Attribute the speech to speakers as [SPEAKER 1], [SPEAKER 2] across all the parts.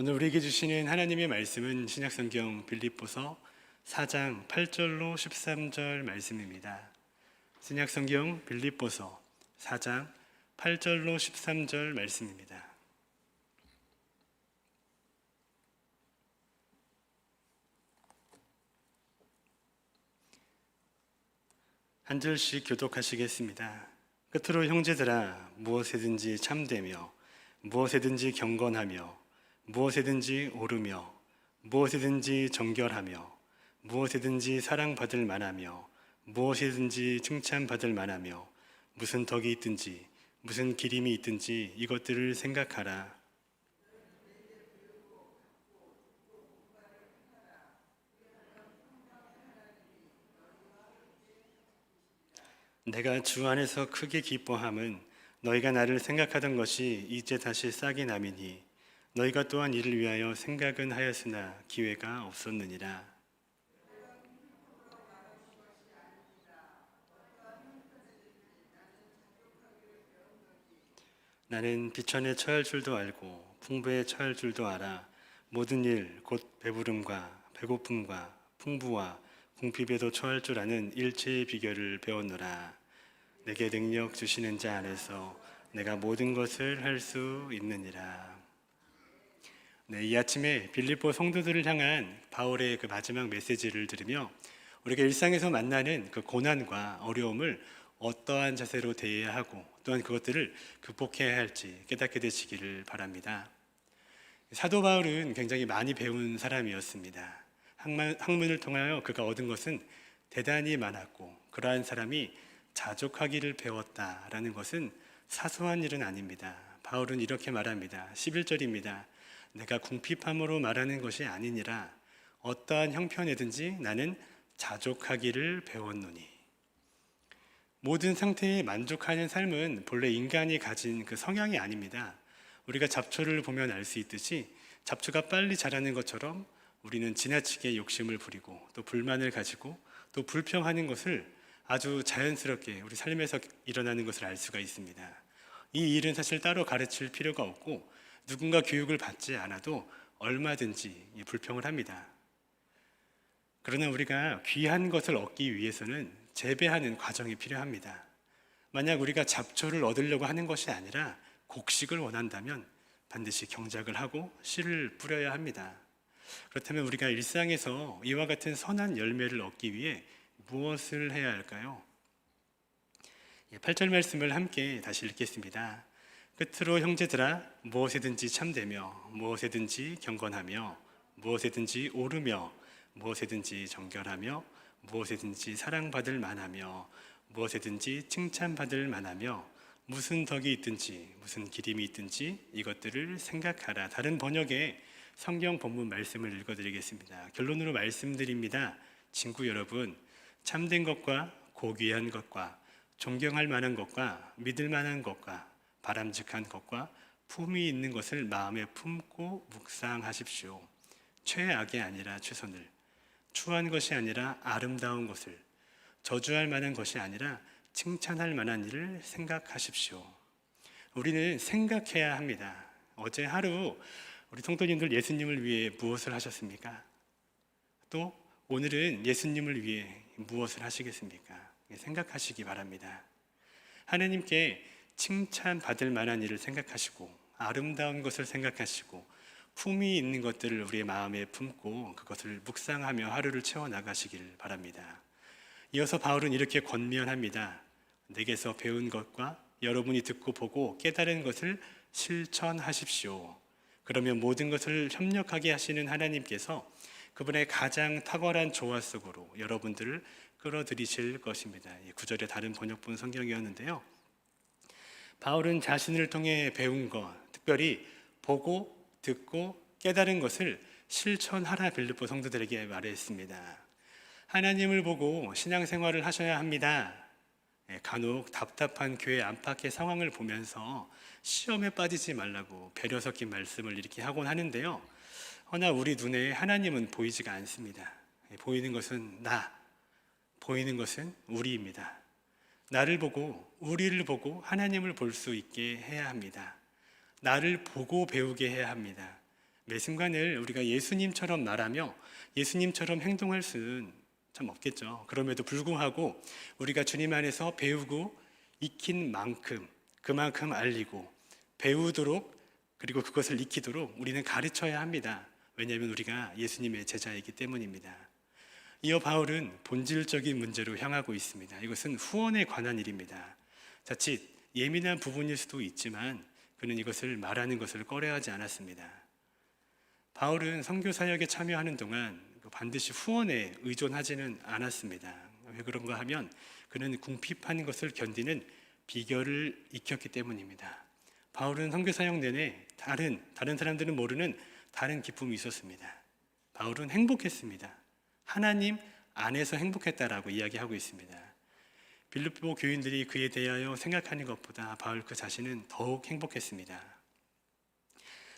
[SPEAKER 1] 오늘 우리에게 주시는 하나님의 말씀은 신약성경 빌립보서 4장 8절로 13절 말씀입니다. 신약성경 빌립보서 4장 8절로 13절 말씀입니다. 한 절씩 교독하시겠습니다. 끝으로 형제들아 무엇이든지 참되며 무엇이든지 경건하며 무엇이든지 오르며 무엇이든지 정결하며 무엇이든지 사랑받을 만하며 무엇이든지 칭찬받을 만하며 무슨 덕이 있든지 무슨 기림이 있든지 이것들을 생각하라. 내가 주 안에서 크게 기뻐함은 너희가 나를 생각하던 것이 이제 다시 싹이 남이니 너희가 또한 이를 위하여 생각은 하였으나 기회가 없었느니라. 나는 비천에 처할 줄도 알고 풍부에 처할 줄도 알아 모든 일 곧 배부름과 배고픔과 풍부와 궁핍에도 처할 줄 아는 일체의 비결을 배웠노라 내게 능력 주시는 자 안에서 내가 모든 것을 할 수 있느니라 네, 이 아침에 빌립보 성도들을 향한 바울의 그 마지막 메시지를 들으며 우리가 일상에서 만나는 그 고난과 어려움을 어떠한 자세로 대해야 하고 또한 그것들을 극복해야 할지 깨닫게 되시기를 바랍니다. 사도 바울은 굉장히 많이 배운 사람이었습니다. 학문, 학문을 통하여 그가 얻은 것은 대단히 많았고 그러한 사람이 자족하기를 배웠다라는 것은 사소한 일은 아닙니다. 바울은 이렇게 말합니다. 11절입니다. 내가 궁핍함으로 말하는 것이 아니니라 어떠한 형편이든지 나는 자족하기를 배웠노니 모든 상태에 만족하는 삶은 본래 인간이 가진 그 성향이 아닙니다. 우리가 잡초를 보면 알 수 있듯이 잡초가 빨리 자라는 것처럼 우리는 지나치게 욕심을 부리고 또 불만을 가지고 또 불평하는 것을 아주 자연스럽게 우리 삶에서 일어나는 것을 알 수가 있습니다. 이 일은 사실 따로 가르칠 필요가 없고 누군가 교육을 받지 않아도 얼마든지 불평을 합니다. 그러나 우리가 귀한 것을 얻기 위해서는 재배하는 과정이 필요합니다. 만약 우리가 잡초를 얻으려고 하는 것이 아니라 곡식을 원한다면 반드시 경작을 하고 씨를 뿌려야 합니다. 그렇다면 우리가 일상에서 이와 같은 선한 열매를 얻기 위해 무엇을 해야 할까요? 8절 예, 말씀을 함께 다시 읽겠습니다. 끝으로 형제들아 무엇이든지 참되며 무엇이든지 경건하며 무엇이든지 오르며 무엇이든지 정결하며 무엇이든지 사랑받을 만하며 무엇이든지 칭찬받을 만하며 무슨 덕이 있든지 무슨 기림이 있든지 이것들을 생각하라. 다른 번역의 성경 본문 말씀을 읽어드리겠습니다. 결론으로 말씀드립니다. 친구 여러분, 참된 것과 고귀한 것과 존경할 만한 것과 믿을 만한 것과 바람직한 것과 품이 있는 것을 마음에 품고 묵상하십시오. 최악이 아니라 최선을, 추한 것이 아니라 아름다운 것을, 저주할 만한 것이 아니라 칭찬할 만한 일을 생각하십시오. 우리는 생각해야 합니다. 어제 하루 우리 성도님들 예수님을 위해 무엇을 하셨습니까? 또 오늘은 예수님을 위해 무엇을 하시겠습니까? 생각하시기 바랍니다. 하나님께 칭찬받을 만한 일을 생각하시고 아름다운 것을 생각하시고 품이 있는 것들을 우리의 마음에 품고 그것을 묵상하며 하루를 채워 나가시길 바랍니다. 이어서 바울은 이렇게 권면합니다. 내게서 배운 것과 여러분이 듣고 보고 깨달은 것을 실천하십시오. 그러면 모든 것을 협력하게 하시는 하나님께서 그분의 가장 탁월한 조화 속으로 여러분들을 끌어들이실 것입니다. 구절의 다른 번역본 성경이었는데요. 바울은 자신을 통해 배운 것, 특별히 보고 듣고 깨달은 것을 실천하라 빌립보 성도들에게 말했습니다. 하나님을 보고 신앙생활을 하셔야 합니다. 예, 간혹 답답한 교회 안팎의 상황을 보면서 시험에 빠지지 말라고 배려 섞인 말씀을 이렇게 하곤 하는데요. 허나 우리 눈에 하나님은 보이지가 않습니다. 예, 보이는 것은 나, 보이는 것은 우리입니다. 나를 보고 우리를 보고 하나님을 볼 수 있게 해야 합니다. 나를 보고 배우게 해야 합니다. 매 순간을 우리가 예수님처럼 말하며 예수님처럼 행동할 수는 참 없겠죠. 그럼에도 불구하고 우리가 주님 안에서 배우고 익힌 만큼 그만큼 알리고 배우도록 그리고 그것을 익히도록 우리는 가르쳐야 합니다. 왜냐하면 우리가 예수님의 제자이기 때문입니다. 이어 바울은 본질적인 문제로 향하고 있습니다. 이것은 후원에 관한 일입니다. 자칫 예민한 부분일 수도 있지만 그는 이것을 말하는 것을 꺼려하지 않았습니다. 바울은 선교 사역에 참여하는 동안 반드시 후원에 의존하지는 않았습니다. 왜 그런가 하면 그는 궁핍한 것을 견디는 비결을 익혔기 때문입니다. 바울은 선교 사역 내내 다른 다른 사람들은 모르는 다른 기쁨이 있었습니다. 바울은 행복했습니다. 하나님 안에서 행복했다라고 이야기하고 있습니다. 빌립보 교인들이 그에 대하여 생각하는 것보다 바울 그 자신은 더욱 행복했습니다.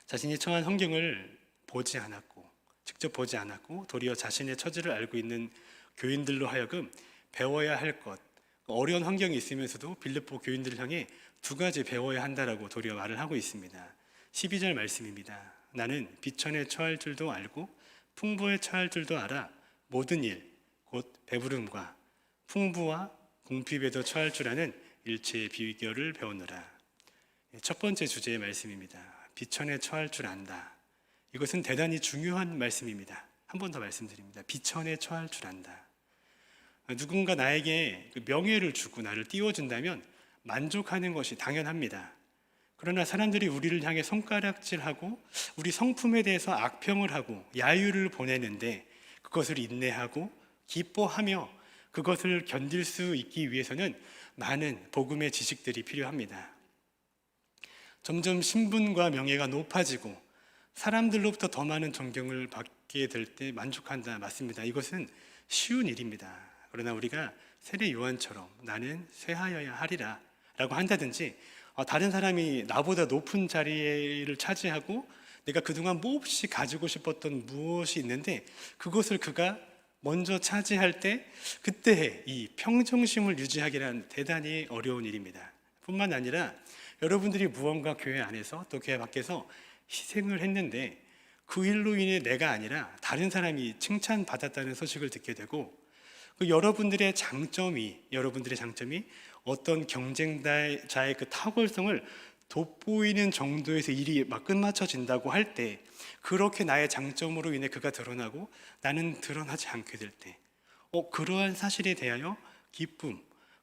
[SPEAKER 1] 자신이 처한 환경을 보지 않았고 직접 보지 않았고 도리어 자신의 처지를 알고 있는 교인들로 하여금 배워야 할 것, 어려운 환경이 있으면서도 빌립보 교인들을 향해 두 가지 배워야 한다라고 도리어 말을 하고 있습니다. 12절 말씀입니다. 나는 비천에 처할 줄도 알고 풍부에 처할 줄도 알아 모든 일, 곧 배부름과 풍부와 궁핍에도 처할 줄 아는 일체의 비결을 배우느라. 첫 번째 주제의 말씀입니다. 비천에 처할 줄 안다. 이것은 대단히 중요한 말씀입니다. 한 번 더 말씀드립니다. 비천에 처할 줄 안다. 누군가 나에게 그 명예를 주고 나를 띄워준다면 만족하는 것이 당연합니다. 그러나 사람들이 우리를 향해 손가락질하고 우리 성품에 대해서 악평을 하고 야유를 보내는데 그것을 인내하고 기뻐하며 그것을 견딜 수 있기 위해서는 많은 복음의 지식들이 필요합니다. 점점 신분과 명예가 높아지고 사람들로부터 더 많은 존경을 받게 될 때 만족한다 맞습니다. 이것은 쉬운 일입니다. 그러나 우리가 세례 요한처럼 나는 쇠하여야 하리라 라고 한다든지 어, 다른 사람이 나보다 높은 자리를 차지하고 내가 그동안 몹시 가지고 싶었던 무엇이 있는데 그것을 그가 먼저 차지할 때 그때 이 평정심을 유지하기란 대단히 어려운 일입니다. 뿐만 아니라 여러분들이 무언가 교회 안에서 또 교회 밖에서 희생을 했는데 그 일로 인해 내가 아니라 다른 사람이 칭찬받았다는 소식을 듣게 되고 그 여러분들의 장점이 여러분들의 장점이 어떤 경쟁자의 그 탁월성을 돋보이는 정도에서 일이 막 끝마쳐진다고 할 때 그렇게 나의 장점으로 인해 그가 드러나고 나는 드러나지 않게 될 때, 어, 그러한 사실에 대하여 기쁨,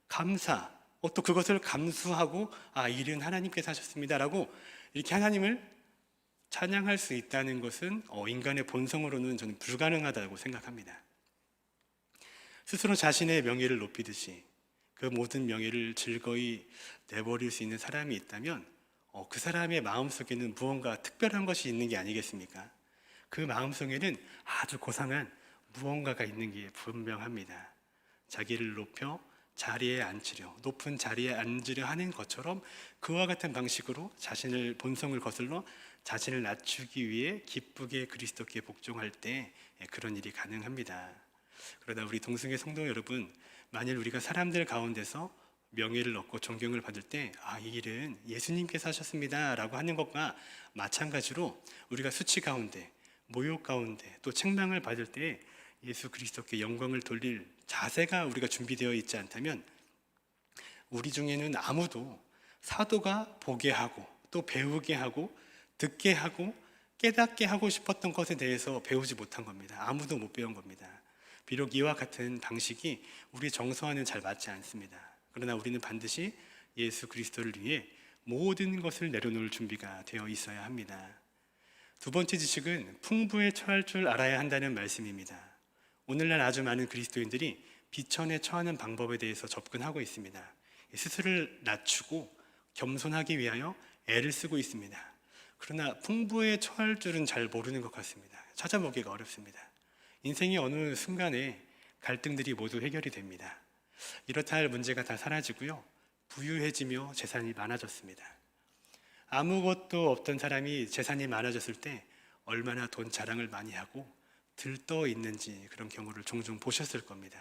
[SPEAKER 1] 감사, 어, 또 그것을 감수하고 아 일은 하나님께서 하셨습니다라고 이렇게 하나님을 찬양할 수 있다는 것은 어, 인간의 본성으로는 저는 불가능하다고 생각합니다. 스스로 자신의 명예를 높이듯이 그 모든 명예를 즐거이 내버릴 수 있는 사람이 있다면 어, 그 사람의 마음 속에는 무언가 특별한 것이 있는 게 아니겠습니까? 그 마음 속에는 아주 고상한 무언가가 있는 게 분명합니다. 자기를 높여 자리에 앉으려 높은 자리에 앉으려 하는 것처럼 그와 같은 방식으로 자신을 본성을 거슬러 자신을 낮추기 위해 기쁘게 그리스도께 복종할 때 예, 그런 일이 가능합니다. 그러다 우리 동승의 성도 여러분, 만일 우리가 사람들 가운데서 명예를 얻고 존경을 받을 때, 아, 이 일은 예수님께서 하셨습니다. 라고 하는 것과 마찬가지로 우리가 수치 가운데, 모욕 가운데, 또 책망을 받을 때 예수 그리스도께 영광을 돌릴 자세가 우리가 준비되어 있지 않다면 우리 중에는 아무도 사도가 보게 하고 또 배우게 하고 듣게 하고 깨닫게 하고 싶었던 것에 대해서 배우지 못한 겁니다. 아무도 못 배운 겁니다. 비록 이와 같은 방식이 우리 정서와는 잘 맞지 않습니다. 그러나 우리는 반드시 예수 그리스도를 위해 모든 것을 내려놓을 준비가 되어 있어야 합니다. 두 번째 지식은 풍부에 처할 줄 알아야 한다는 말씀입니다. 오늘날 아주 많은 그리스도인들이 비천에 처하는 방법에 대해서 접근하고 있습니다. 스스로를 낮추고 겸손하기 위하여 애를 쓰고 있습니다. 그러나 풍부에 처할 줄은 잘 모르는 것 같습니다. 찾아보기가 어렵습니다. 인생의 어느 순간에 갈등들이 모두 해결이 됩니다. 이렇다 할 문제가 다 사라지고요. 부유해지며 재산이 많아졌습니다. 아무것도 없던 사람이 재산이 많아졌을 때 얼마나 돈 자랑을 많이 하고 들떠 있는지 그런 경우를 종종 보셨을 겁니다.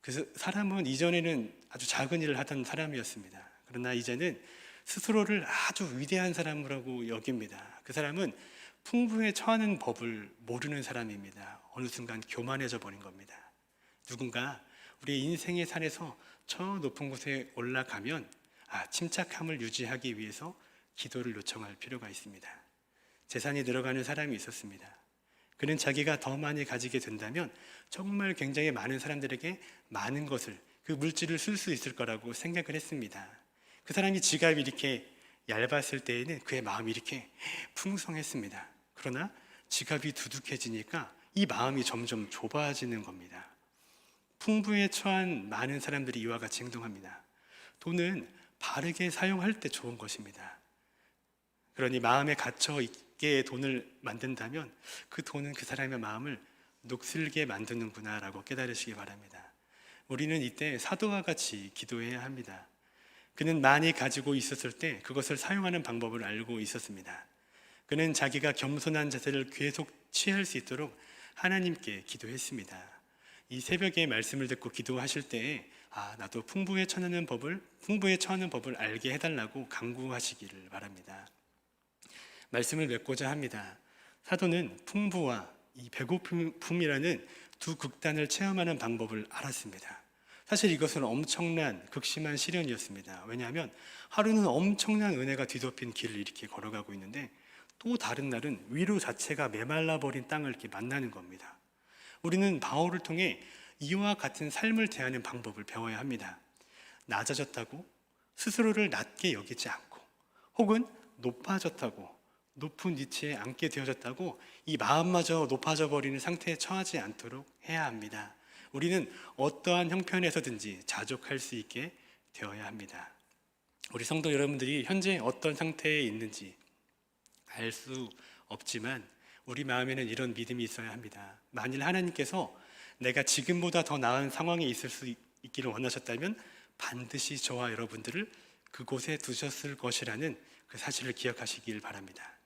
[SPEAKER 1] 그래서 사람은 이전에는 아주 작은 일을 하던 사람이었습니다. 그러나 이제는 스스로를 아주 위대한 사람이라고 여깁니다. 그 사람은 풍부에 처하는 법을 모르는 사람입니다. 어느 순간 교만해져 버린 겁니다. 누군가 우리 인생의 산에서 저 높은 곳에 올라가면 아, 침착함을 유지하기 위해서 기도를 요청할 필요가 있습니다. 재산이 늘어가는 사람이 있었습니다. 그는 자기가 더 많이 가지게 된다면 정말 굉장히 많은 사람들에게 많은 것을 그 물질을 쓸 수 있을 거라고 생각을 했습니다. 그 사람이 지갑이 이렇게 얇았을 때에는 그의 마음이 이렇게 풍성했습니다. 그러나 지갑이 두둑해지니까 이 마음이 점점 좁아지는 겁니다. 풍부에 처한 많은 사람들이 이와 같이 행동합니다. 돈은 바르게 사용할 때 좋은 것입니다. 그러니 마음에 갇혀 있게 돈을 만든다면 그 돈은 그 사람의 마음을 녹슬게 만드는구나라고 깨달으시기 바랍니다. 우리는 이때 사도와 같이 기도해야 합니다. 그는 많이 가지고 있었을 때 그것을 사용하는 방법을 알고 있었습니다. 그는 자기가 겸손한 자세를 계속 취할 수 있도록 하나님께 기도했습니다. 이 새벽에 말씀을 듣고 기도하실 때에 아 나도 풍부에 처하는 법을 풍부에 처하는 법을 알게 해달라고 강구하시기를 바랍니다. 말씀을 맺고자 합니다. 사도는 풍부와 이 배고픔이라는 두 극단을 체험하는 방법을 알았습니다. 사실 이것은 엄청난 극심한 시련이었습니다. 왜냐하면 하루는 엄청난 은혜가 뒤덮인 길을 이렇게 걸어가고 있는데 또 다른 날은 위로 자체가 메말라 버린 땅을 이렇게 만나는 겁니다. 우리는 바울을 통해 이와 같은 삶을 대하는 방법을 배워야 합니다. 낮아졌다고 스스로를 낮게 여기지 않고 혹은 높아졌다고 높은 위치에 앉게 되어졌다고 이 마음마저 높아져 버리는 상태에 처하지 않도록 해야 합니다. 우리는 어떠한 형편에서든지 자족할 수 있게 되어야 합니다. 우리 성도 여러분들이 현재 어떤 상태에 있는지 알 수 없지만 우리 마음에는 이런 믿음이 있어야 합니다. 만일 하나님께서 내가 지금보다 더 나은 상황에 있을 수 있기를 원하셨다면 반드시 저와 여러분들을 그곳에 두셨을 것이라는 그 사실을 기억하시길 바랍니다.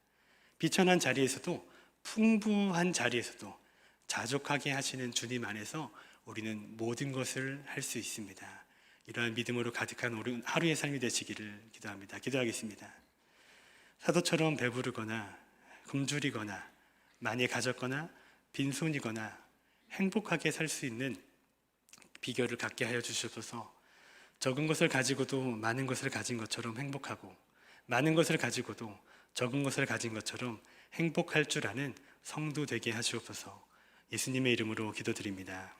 [SPEAKER 1] 비천한 자리에서도 풍부한 자리에서도 자족하게 하시는 주님 안에서 우리는 모든 것을 할 수 있습니다. 이러한 믿음으로 가득한 오른 하루의 삶이 되시기를 기도합니다. 기도하겠습니다. 사도처럼 배부르거나 굶주리거나 많이 가졌거나 빈손이거나 행복하게 살 수 있는 비결을 갖게 하여 주시옵소서. 적은 것을 가지고도 많은 것을 가진 것처럼 행복하고 많은 것을 가지고도 적은 것을 가진 것처럼 행복할 줄 아는 성도 되게 하시옵소서. 예수님의 이름으로 기도드립니다.